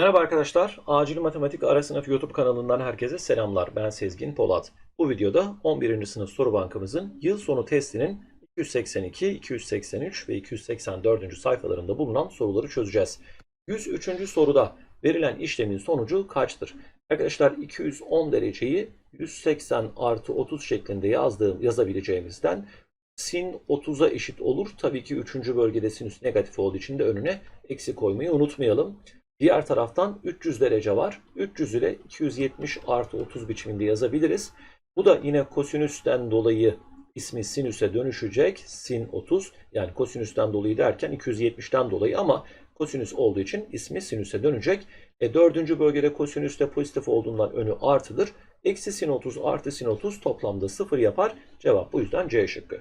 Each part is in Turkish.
Merhaba arkadaşlar. Acil Matematik Ara Sınıf YouTube kanalından herkese selamlar. Ben Sezgin Polat. Bu videoda 11. sınıf soru bankamızın yıl sonu testinin 282, 283 ve 284. sayfalarında bulunan soruları çözeceğiz. 103. soruda verilen işlemin sonucu kaçtır? Arkadaşlar 210 dereceyi 180 artı 30 şeklinde yazdığım, yazabileceğimizden sin 30'a eşit olur. Tabii ki 3. bölgede sinüs negatif olduğu için de önüne eksi koymayı unutmayalım. Diğer taraftan 300 derece var. 300 ile 270 artı 30 biçiminde yazabiliriz. Bu da yine kosinüsten dolayı ismi sinüse dönüşecek. Sin 30 yani kosinüsten dolayı derken 270'ten dolayı ama kosinüs olduğu için ismi sinüse dönecek. E, dördüncü bölgede kosinüs de pozitif olduğundan önü artıdır. Eksi sin 30 artı sin 30 toplamda 0 yapar. Cevap bu yüzden C şıkkı.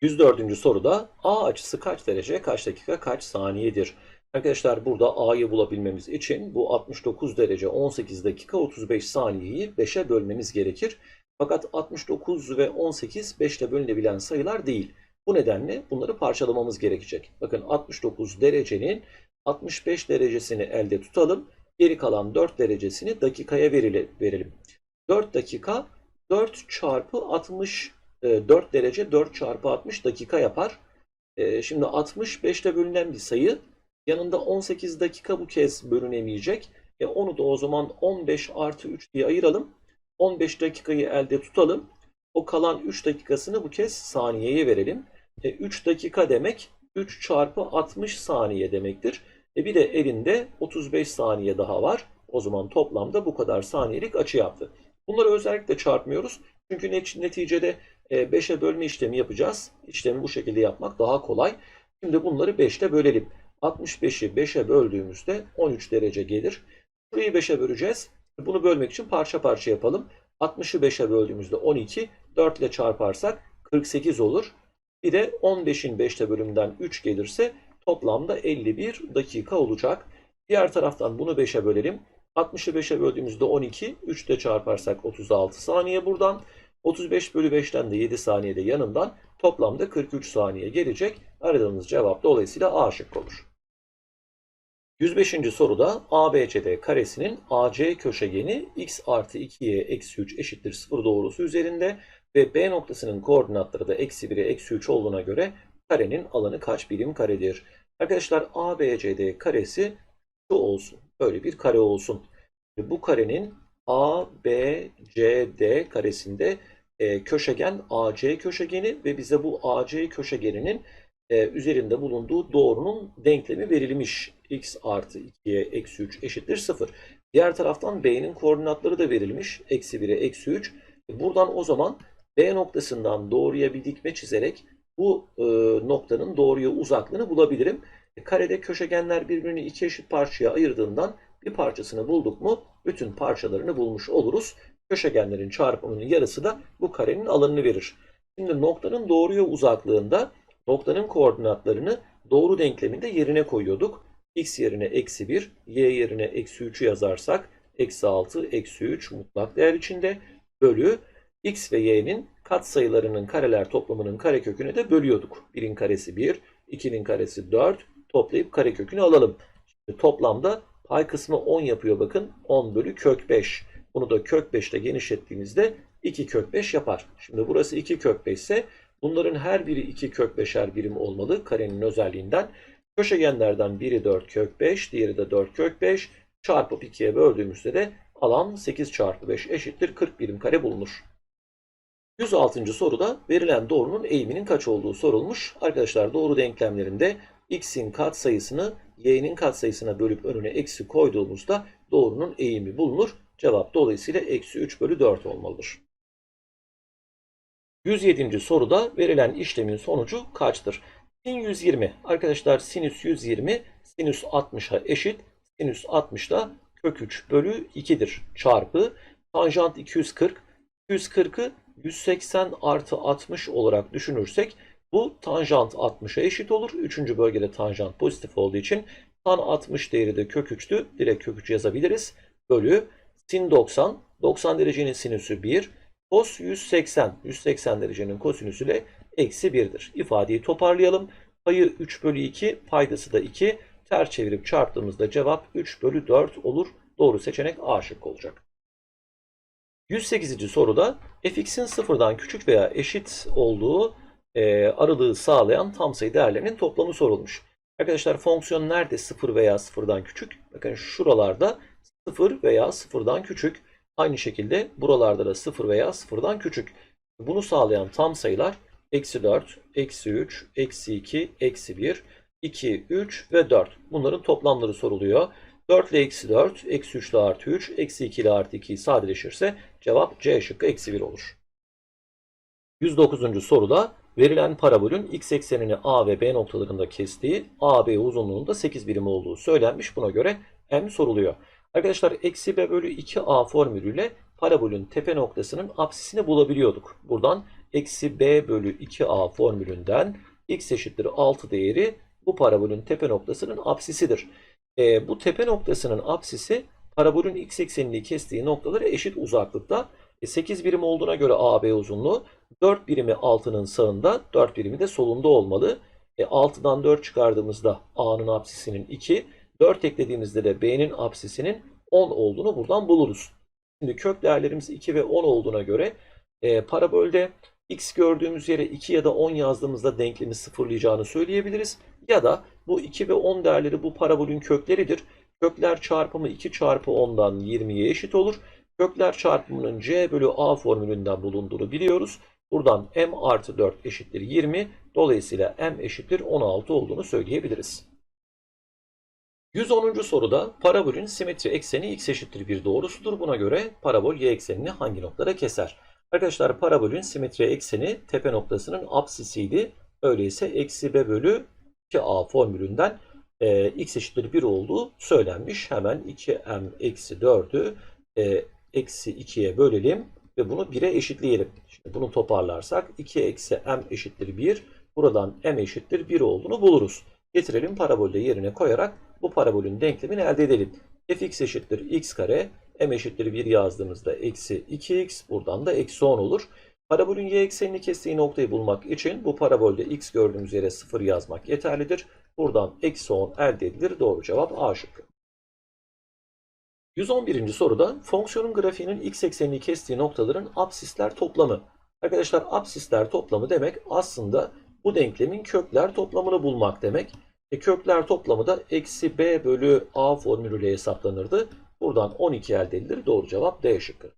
104. soruda A açısı kaç derece, kaç dakika, kaç saniyedir? Arkadaşlar burada A'yı bulabilmemiz için bu 69 derece 18 dakika 35 saniyeyi 5'e bölmemiz gerekir. Fakat 69 ve 18 5 ile bölünebilen sayılar değil. Bu nedenle bunları parçalamamız gerekecek. Bakın 69 derecenin 65 derecesini elde tutalım. Geri kalan 4 derecesini dakikaya verelim. 4 dakika 4 çarpı 60 4 derece 4 çarpı 60 dakika yapar. E, şimdi 60 5 ile bölünen bir sayı. Yanında 18 dakika bu kez bölünemeyecek. E onu da o zaman 15 artı 3 diye ayıralım. 15 dakikayı elde tutalım. O kalan 3 dakikasını bu kez saniyeye verelim. E 3 dakika demek 3 çarpı 60 saniye demektir. E bir de elinde 35 saniye daha var. O zaman toplamda bu kadar saniyelik açı yaptı. Bunları özellikle çarpmıyoruz. Çünkü neticede 5'e bölme işlemi yapacağız. İşlemi bu şekilde yapmak daha kolay. Şimdi bunları 5'te bölelim. 65'i 5'e böldüğümüzde 13 derece gelir. Burayı 5'e böleceğiz. Bunu bölmek için parça parça yapalım. 60'ı 5'e böldüğümüzde 12, 4 ile çarparsak 48 olur. Bir de 15'in 5'te bölümünden 3 gelirse toplamda 51 dakika olacak. Diğer taraftan bunu 5'e bölelim. 60'ı 5'e böldüğümüzde 12, 3 ile çarparsak 36 saniye buradan. 35 bölü 5'ten de 7 saniyede yanından toplamda 43 saniye gelecek. Aradığımız cevap dolayısıyla A şık olur. 105. soruda ABCD karesinin AC köşegeni x artı 2y eksi 3 eşittir 0 doğrusu üzerinde ve B noktasının koordinatları da eksi 1'e eksi 3 olduğuna göre karenin alanı kaç birim karedir? Arkadaşlar ABCD karesi şu olsun. Böyle bir kare olsun. Bu karenin ABCD karesinde e, köşegen AC köşegeni ve bize bu AC köşegeninin e, üzerinde bulunduğu doğrunun denklemi verilmiş. x artı 2'ye eksi 3 eşittir 0. Diğer taraftan B'nin koordinatları da verilmiş. Eksi 1'e eksi 3. E, buradan o zaman B noktasından doğruya bir dikme çizerek bu e, noktanın doğruya uzaklığını bulabilirim. E, karede köşegenler birbirini iki eşit parçaya ayırdığından bir parçasını bulduk mu bütün parçalarını bulmuş oluruz. Köşegenlerin çarpımının yarısı da bu karenin alanını verir. Şimdi noktanın doğruya uzaklığında noktanın koordinatlarını doğru denkleminde yerine koyuyorduk. x yerine eksi 1, y yerine eksi 3'ü yazarsak eksi 6, eksi 3 mutlak değer içinde bölü x ve y'nin katsayılarının kareler toplamının kareköküne de bölüyorduk. 1'in karesi 1, 2'nin karesi 4 toplayıp karekökünü alalım. Şimdi toplamda pay kısmı 10 yapıyor bakın. 10 bölü kök 5. Bunu da kök 5 ile genişlettiğimizde 2 kök 5 yapar. Şimdi burası 2 kök 5 ise bunların her biri 2 kök 5'er birim olmalı karenin özelliğinden. Köşegenlerden biri 4 kök 5, diğeri de 4 kök 5. Çarpıp 2'ye böldüğümüzde de alan 8 çarpı 5 eşittir 40 birim kare bulunur. 106. soruda verilen doğrunun eğiminin kaç olduğu sorulmuş. Arkadaşlar doğru denklemlerinde x'in katsayısını y'nin katsayısına bölüp önüne eksi koyduğumuzda doğrunun eğimi bulunur. Cevap dolayısıyla eksi 3 bölü 4 olmalıdır. 107. soruda verilen işlemin sonucu kaçtır? Sin 120. Arkadaşlar sinüs 120 sinüs 60'a eşit. Sinüs 60 da kök 3 bölü 2'dir. Çarpı tanjant 240. 240'ı 180 artı 60 olarak düşünürsek bu tanjant 60'a eşit olur. Üçüncü bölgede tanjant pozitif olduğu için tan 60 değeri de kök 3'tü. Direkt kök 3 yazabiliriz. Bölü sin 90. 90 derecenin sinüsü 1. Kos 180. 180 derecenin kosinüsü ile eksi 1'dir. İfadeyi toparlayalım. Payı 3 bölü 2. Paydası da 2. ters çevirip çarptığımızda cevap 3 bölü 4 olur. Doğru seçenek A şıkkı olacak. 108. soruda fx'in sıfırdan küçük veya eşit olduğu e, aralığı sağlayan tam sayı değerlerinin toplamı sorulmuş. Arkadaşlar fonksiyon nerede sıfır veya sıfırdan küçük? Bakın şuralarda sıfır veya sıfırdan küçük. Aynı şekilde buralarda da sıfır veya sıfırdan küçük. Bunu sağlayan tam sayılar eksi 4, eksi 3, eksi 2, eksi 1, 2, 3 ve 4. Bunların toplamları soruluyor. 4 ile eksi 4, eksi 3 ile artı 3, eksi 2 ile artı 2 sadeleşirse cevap C şıkkı eksi 1 olur. 109. soruda verilen parabolün x eksenini A ve B noktalarında kestiği AB uzunluğunda 8 birim olduğu söylenmiş. Buna göre M soruluyor. Arkadaşlar eksi B bölü 2A formülüyle parabolün tepe noktasının apsisini bulabiliyorduk. Buradan eksi B bölü 2A formülünden x eşittir 6 değeri bu parabolün tepe noktasının apsisidir. E, bu tepe noktasının apsisi parabolün x eksenini kestiği noktalara eşit uzaklıkta. E, 8 birim olduğuna göre AB uzunluğu 4 birimi altının sağında 4 birimi de solunda olmalı. E, 6'dan 4 çıkardığımızda A'nın apsisinin 2, 4 eklediğimizde de B'nin apsisinin 10 olduğunu buradan buluruz. Şimdi kök değerlerimiz 2 ve 10 olduğuna göre e, parabolde x gördüğümüz yere 2 ya da 10 yazdığımızda denklemi sıfırlayacağını söyleyebiliriz. Ya da bu 2 ve 10 değerleri bu parabolün kökleridir. Kökler çarpımı 2 çarpı 10'dan 20'ye eşit olur. Kökler çarpımının c bölü a formülünden bulunduğunu biliyoruz. Buradan m artı 4 eşittir 20. Dolayısıyla m eşittir 16 olduğunu söyleyebiliriz. 110. soruda parabolün simetri ekseni x eşittir 1 doğrusudur. Buna göre parabol y eksenini hangi noktada keser? Arkadaşlar parabolün simetri ekseni tepe noktasının apsisiydi. Öyleyse eksi b bölü 2a formülünden e, x eşittir 1 olduğu söylenmiş. Hemen 2m eksi 4'ü e, eksi 2'ye bölelim ve bunu 1'e eşitleyelim. Şimdi bunu toparlarsak 2 eksi m eşittir 1. Buradan m eşittir 1 olduğunu buluruz. Getirelim parabolde yerine koyarak bu parabolün denklemini elde edelim. fx eşittir x kare m eşittir 1 yazdığımızda eksi 2x buradan da eksi 10 olur. Parabolün y eksenini kestiği noktayı bulmak için bu parabolde x gördüğümüz yere 0 yazmak yeterlidir. Buradan eksi 10 elde edilir. Doğru cevap A şıkkı. 111. soruda fonksiyonun grafiğinin x eksenini kestiği noktaların absisler toplamı. Arkadaşlar absisler toplamı demek aslında bu denklemin kökler toplamını bulmak demek. E, kökler toplamı da eksi b bölü a formülüyle hesaplanırdı. Buradan 12 elde edilir. Doğru cevap D şıkkı.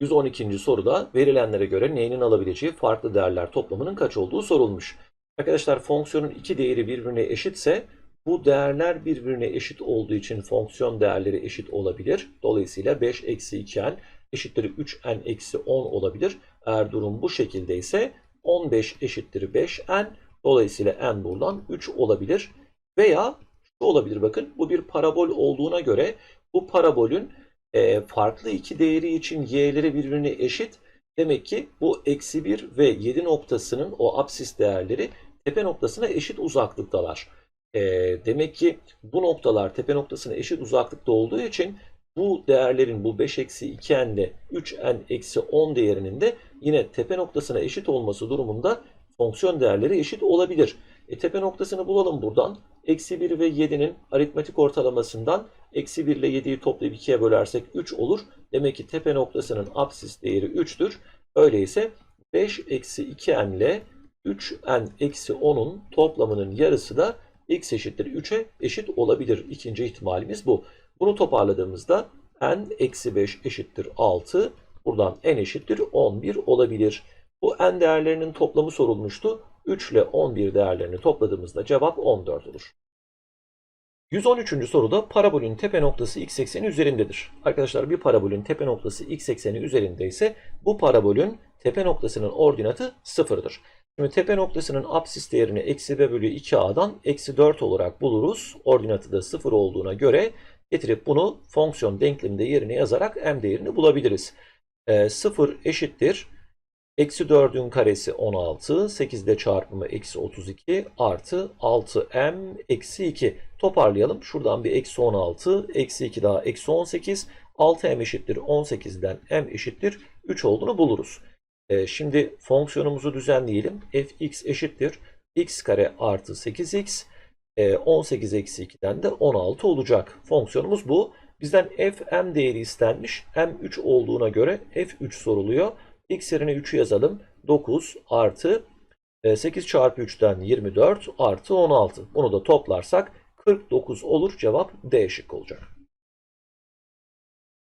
112. soruda verilenlere göre n'nin alabileceği farklı değerler toplamının kaç olduğu sorulmuş. Arkadaşlar fonksiyonun iki değeri birbirine eşitse bu değerler birbirine eşit olduğu için fonksiyon değerleri eşit olabilir. Dolayısıyla 5 eksi 2n eşittir 3n eksi 10 olabilir. Eğer durum bu şekilde ise 15 eşittir 5n. Dolayısıyla n buradan 3 olabilir. Veya şu olabilir bakın bu bir parabol olduğuna göre bu parabolün e, farklı iki değeri için y'leri birbirine eşit. Demek ki bu eksi 1 ve 7 noktasının o apsis değerleri tepe noktasına eşit uzaklıktalar. E, demek ki bu noktalar tepe noktasına eşit uzaklıkta olduğu için bu değerlerin bu 5 eksi 2n ile 3n eksi 10 değerinin de yine tepe noktasına eşit olması durumunda fonksiyon değerleri eşit olabilir. E, tepe noktasını bulalım buradan. Eksi 1 ve 7'nin aritmetik ortalamasından eksi 1 ile 7'yi toplayıp 2'ye bölersek 3 olur. Demek ki tepe noktasının apsis değeri 3'tür. Öyleyse 5 eksi 2n ile 3n eksi 10'un toplamının yarısı da x eşittir 3'e eşit olabilir. İkinci ihtimalimiz bu. Bunu toparladığımızda n eksi 5 eşittir 6. Buradan n eşittir 11 olabilir. Bu n değerlerinin toplamı sorulmuştu. 3 ile 11 değerlerini topladığımızda cevap 14 olur. 113. soruda parabolün tepe noktası x ekseni üzerindedir. Arkadaşlar bir parabolün tepe noktası x ekseni üzerinde ise bu parabolün tepe noktasının ordinatı sıfırdır. Şimdi tepe noktasının apsis değerini eksi b bölü 2a'dan eksi 4 olarak buluruz. Ordinatı da sıfır olduğuna göre getirip bunu fonksiyon denkleminde yerine yazarak m değerini bulabiliriz. E, 0 eşittir Eksi 4'ün karesi 16, 8'de çarpımı eksi 32 artı 6m eksi 2. Toparlayalım. Şuradan bir eksi 16, eksi 2 daha eksi 18. 6m eşittir 18'den m eşittir 3 olduğunu buluruz. E, şimdi fonksiyonumuzu düzenleyelim. fx eşittir x kare artı 8x. E, 18 eksi 2'den de 16 olacak. Fonksiyonumuz bu. Bizden f m değeri istenmiş. m 3 olduğuna göre f 3 soruluyor. X yerine 3'ü yazalım. 9 artı e, 8 çarpı 3'ten 24 artı 16. Bunu da toplarsak 49 olur. Cevap D şık olacak.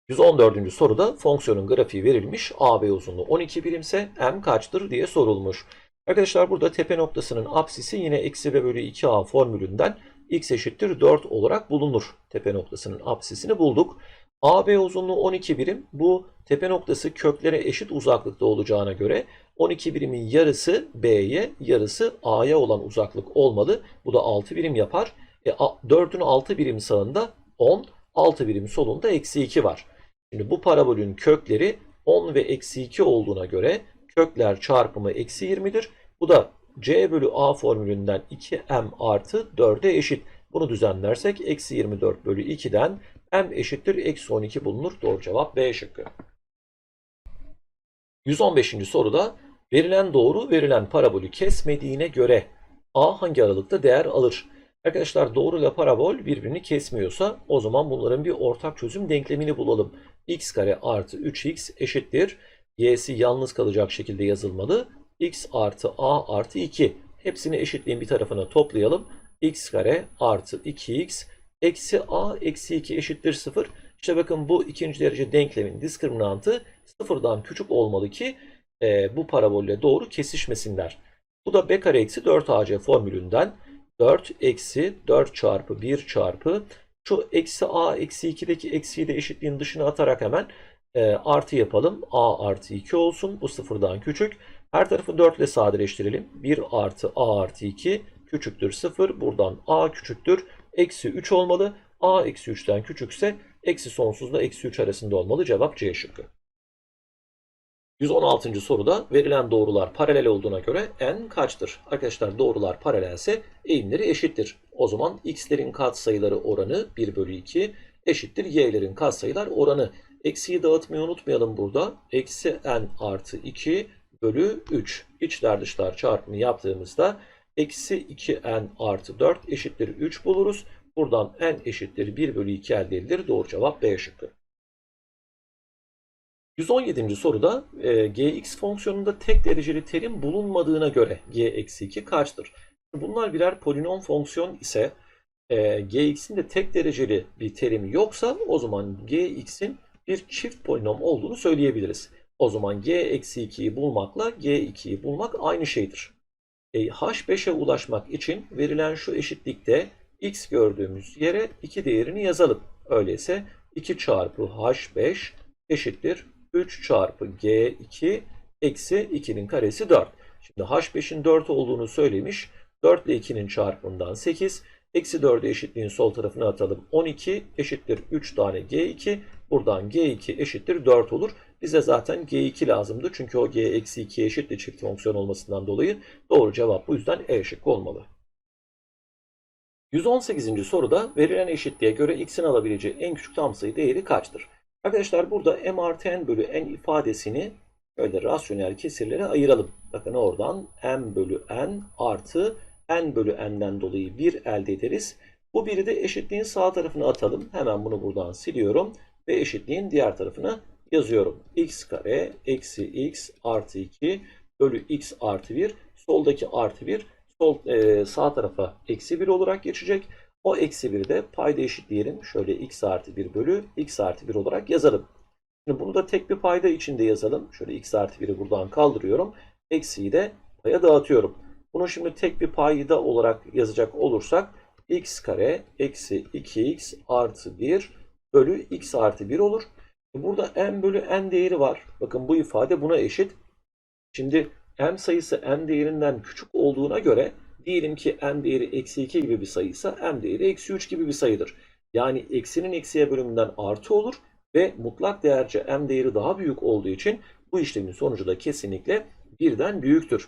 114. soruda fonksiyonun grafiği verilmiş. AB uzunluğu 12 birimse m kaçtır diye sorulmuş. Arkadaşlar burada tepe noktasının apsisi yine eksi ve bölü 2a formülünden x eşittir 4 olarak bulunur. Tepe noktasının apsisini bulduk. AB uzunluğu 12 birim. Bu tepe noktası köklere eşit uzaklıkta olacağına göre 12 birimin yarısı B'ye, yarısı A'ya olan uzaklık olmalı. Bu da 6 birim yapar. E, 4'ün 6 birim sağında 10, 6 birim solunda eksi 2 var. Şimdi bu parabolün kökleri 10 ve eksi 2 olduğuna göre kökler çarpımı eksi 20'dir. Bu da c bölü a formülünden 2m artı 4'e eşit. Bunu düzenlersek eksi 24 bölü 2'den m eşittir eksi 12 bulunur. Doğru cevap B şıkkı. 115. soruda verilen doğru verilen parabolü kesmediğine göre a hangi aralıkta değer alır? Arkadaşlar doğru ile parabol birbirini kesmiyorsa o zaman bunların bir ortak çözüm denklemini bulalım. x kare artı 3x eşittir. y'si yalnız kalacak şekilde yazılmalı. x artı a artı 2. Hepsini eşitliğin bir tarafına toplayalım. X kare artı 2x eksi a eksi 2 eşittir 0. İşte bakın bu ikinci derece denklemin diskriminantı sıfırdan küçük olmalı ki e, bu parabolle doğru kesişmesinler. Bu da b kare eksi 4ac formülünden 4 eksi 4 çarpı 1 çarpı şu eksi a eksi 2'deki eksiyi de eşitliğin dışına atarak hemen e, artı yapalım. a artı 2 olsun. Bu sıfırdan küçük. Her tarafı 4 ile sadeleştirelim. 1 artı a artı 2 küçüktür 0. Buradan a küçüktür. Eksi 3 olmalı. a eksi 3'ten küçükse eksi sonsuzla eksi 3 arasında olmalı. Cevap C şıkkı. 116. soruda verilen doğrular paralel olduğuna göre n kaçtır? Arkadaşlar doğrular paralelse eğimleri eşittir. O zaman x'lerin katsayıları oranı 1 bölü 2 eşittir y'lerin katsayılar oranı. Eksiyi dağıtmayı unutmayalım burada. Eksi n artı 2 bölü 3. İçler dışlar çarpımı yaptığımızda eksi 2n artı 4 eşittir 3 buluruz. Buradan n eşittir 1 bölü 2 elde edilir. Doğru cevap B şıkkı. 117. soruda e, gx fonksiyonunda tek dereceli terim bulunmadığına göre g eksi 2 kaçtır? Bunlar birer polinom fonksiyon ise e, gx'in de tek dereceli bir terimi yoksa o zaman gx'in bir çift polinom olduğunu söyleyebiliriz. O zaman g eksi 2'yi bulmakla g2'yi bulmak aynı şeydir. E, h5'e ulaşmak için verilen şu eşitlikte x gördüğümüz yere 2 değerini yazalım. Öyleyse 2 çarpı h5 eşittir 3 çarpı g2 eksi 2'nin karesi 4. Şimdi h5'in 4 olduğunu söylemiş. 4 ile 2'nin çarpımından 8. Eksi 4'ü eşitliğin sol tarafına atalım. 12 eşittir 3 tane g2. Buradan g2 eşittir 4 olur. Bize zaten g2 lazımdı. Çünkü o g eksi 2 eşittir çift fonksiyon olmasından dolayı doğru cevap bu yüzden E şıkkı olmalı. 118. soruda verilen eşitliğe göre x'in alabileceği en küçük tam sayı değeri kaçtır? Arkadaşlar burada m artı n bölü n ifadesini şöyle rasyonel kesirlere ayıralım. Bakın oradan m bölü n artı n bölü n'den dolayı 1 elde ederiz. Bu 1'i de eşitliğin sağ tarafına atalım. Hemen bunu buradan siliyorum ve eşitliğin diğer tarafına yazıyorum. x kare eksi x artı 2 bölü x artı 1 soldaki artı 1 sol, e, sağ tarafa eksi 1 olarak geçecek. O eksi 1'i de payda eşitleyelim. Şöyle x artı 1 bölü x artı 1 olarak yazalım. Şimdi bunu da tek bir payda içinde yazalım. Şöyle x artı 1'i buradan kaldırıyorum. Eksiyi de paya dağıtıyorum. Bunu şimdi tek bir payda olarak yazacak olursak x kare eksi 2x artı 1 bölü x artı 1 olur. Burada m bölü n değeri var. Bakın bu ifade buna eşit. Şimdi m sayısı n değerinden küçük olduğuna göre Diyelim ki m değeri eksi 2 gibi bir sayıysa m değeri eksi 3 gibi bir sayıdır. Yani eksinin eksiye bölümünden artı olur ve mutlak değerce m değeri daha büyük olduğu için bu işlemin sonucu da kesinlikle birden büyüktür.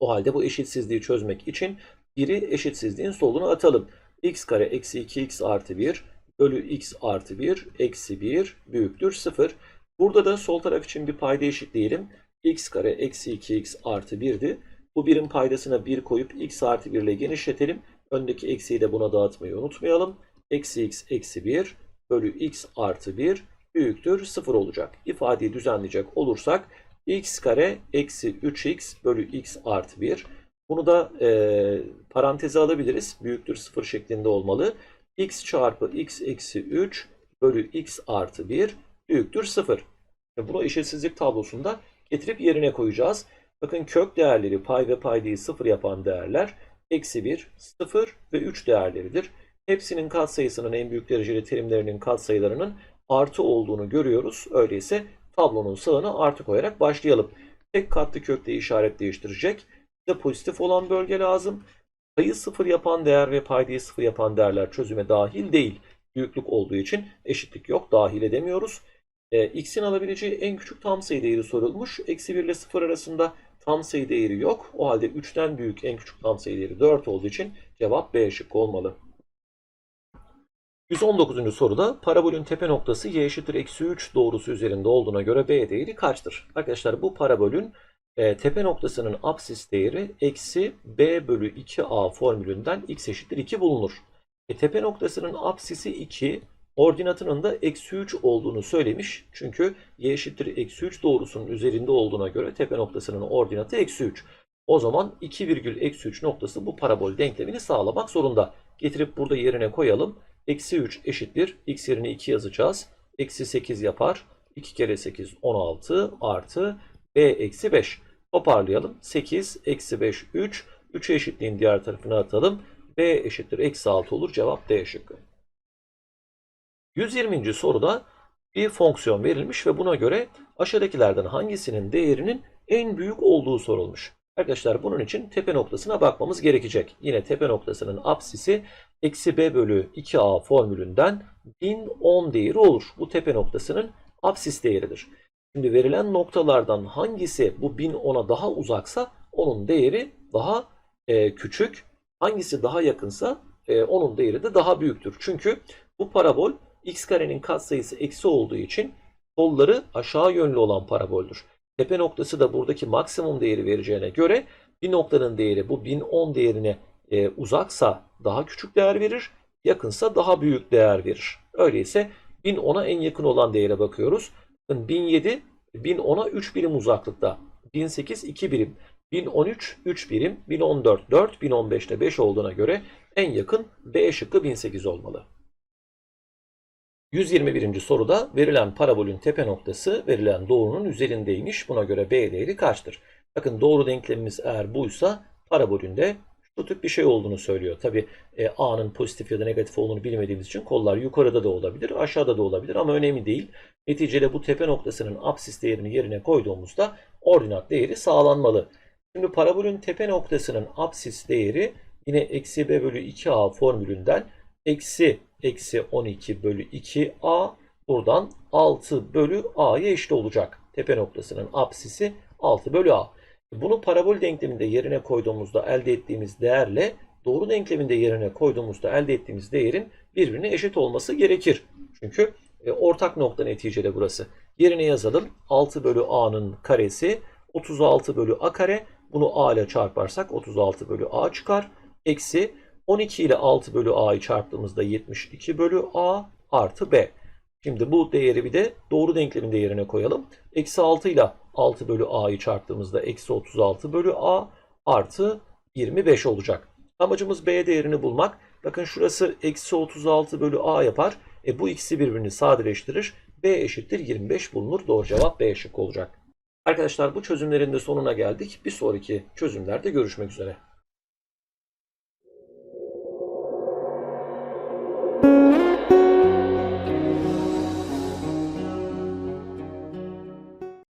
O halde bu eşitsizliği çözmek için biri eşitsizliğin soluna atalım. x kare eksi 2x artı 1 bölü x artı 1 eksi 1 büyüktür 0. Burada da sol taraf için bir payda eşitleyelim. x kare eksi 2x artı 1'di. Bu birim paydasına 1 koyup x artı 1 ile genişletelim. Öndeki eksiği de buna dağıtmayı unutmayalım. Eksi x eksi 1 bölü x artı 1 büyüktür 0 olacak. İfadeyi düzenleyecek olursak x kare eksi 3x bölü x artı 1. Bunu da e, paranteze alabiliriz. Büyüktür 0 şeklinde olmalı. X çarpı x eksi 3 bölü x artı 1 büyüktür 0. Ve Bunu eşitsizlik tablosunda getirip yerine koyacağız. Bakın kök değerleri pay ve paydayı 0 yapan değerler eksi 1, 0 ve 3 değerleridir. Hepsinin katsayısının en büyük dereceli terimlerinin katsayılarının artı olduğunu görüyoruz. Öyleyse tablonun sağına artı koyarak başlayalım. Tek katlı kökte işaret değiştirecek. Bize pozitif olan bölge lazım. Payı 0 yapan değer ve paydayı 0 yapan değerler çözüme dahil değil. Büyüklük olduğu için eşitlik yok. Dahil edemiyoruz. E, x'in alabileceği en küçük tam sayı değeri sorulmuş. Eksi 1 ile 0 arasında tam sayı değeri yok. O halde 3'ten büyük en küçük tam sayı değeri 4 olduğu için cevap B şıkkı olmalı. 119. soruda parabolün tepe noktası y eşittir eksi 3 doğrusu üzerinde olduğuna göre b değeri kaçtır? Arkadaşlar bu parabolün e, tepe noktasının apsis değeri eksi b bölü 2a formülünden x eşittir 2 bulunur. E, tepe noktasının apsisi 2, ordinatının da eksi 3 olduğunu söylemiş. Çünkü y eşittir eksi 3 doğrusunun üzerinde olduğuna göre tepe noktasının ordinatı eksi 3. O zaman 2 virgül eksi 3 noktası bu parabol denklemini sağlamak zorunda. Getirip burada yerine koyalım. Eksi 3 eşittir. X yerine 2 yazacağız. Eksi 8 yapar. 2 kere 8 16 artı B eksi 5. Toparlayalım. 8 eksi 5 3. 3'ü eşitliğin diğer tarafına atalım. B eşittir. Eksi 6 olur. Cevap D şıkkı. 120. soruda bir fonksiyon verilmiş ve buna göre aşağıdakilerden hangisinin değerinin en büyük olduğu sorulmuş. Arkadaşlar bunun için tepe noktasına bakmamız gerekecek. Yine tepe noktasının apsisi eksi b bölü 2a formülünden 1010 değeri olur. Bu tepe noktasının apsis değeridir. Şimdi verilen noktalardan hangisi bu 1010'a daha uzaksa onun değeri daha e, küçük. Hangisi daha yakınsa e, onun değeri de daha büyüktür. Çünkü bu parabol x karenin katsayısı eksi olduğu için kolları aşağı yönlü olan paraboldür. Tepe noktası da buradaki maksimum değeri vereceğine göre bir noktanın değeri bu 1010 değerine e, uzaksa daha küçük değer verir, yakınsa daha büyük değer verir. Öyleyse 1010'a en yakın olan değere bakıyoruz. 1007 1010'a 3 birim uzaklıkta. 1008 2 birim. 1013 3 birim. 1014 4. 1015 de 5 olduğuna göre en yakın B şıkkı 1008 olmalı. 121. soruda verilen parabolün tepe noktası verilen doğrunun üzerindeymiş. Buna göre B değeri kaçtır? Bakın doğru denklemimiz eğer buysa parabolün de şu tip bir şey olduğunu söylüyor. Tabi e, A'nın pozitif ya da negatif olduğunu bilmediğimiz için kollar yukarıda da olabilir, aşağıda da olabilir ama önemli değil. Neticede bu tepe noktasının apsis değerini yerine koyduğumuzda ordinat değeri sağlanmalı. Şimdi parabolün tepe noktasının apsis değeri yine eksi b bölü 2a formülünden eksi eksi 12 bölü 2a buradan 6 bölü a'ya eşit olacak. Tepe noktasının apsisi 6 bölü a. Bunu parabol denkleminde yerine koyduğumuzda elde ettiğimiz değerle doğru denkleminde yerine koyduğumuzda elde ettiğimiz değerin birbirine eşit olması gerekir. Çünkü e, ortak nokta neticede burası. Yerine yazalım. 6 bölü a'nın karesi 36 bölü a kare. Bunu a ile çarparsak 36 bölü a çıkar. Eksi 12 ile 6 bölü a'yı çarptığımızda 72 bölü a artı b. Şimdi bu değeri bir de doğru denkleminde yerine koyalım. Eksi 6 ile 6 bölü a'yı çarptığımızda eksi 36 bölü a artı 25 olacak. Amacımız b değerini bulmak. Bakın şurası eksi 36 bölü a yapar. E bu ikisi birbirini sadeleştirir. b eşittir 25 bulunur. Doğru cevap b şıkkı olacak. Arkadaşlar bu çözümlerin de sonuna geldik. Bir sonraki çözümlerde görüşmek üzere.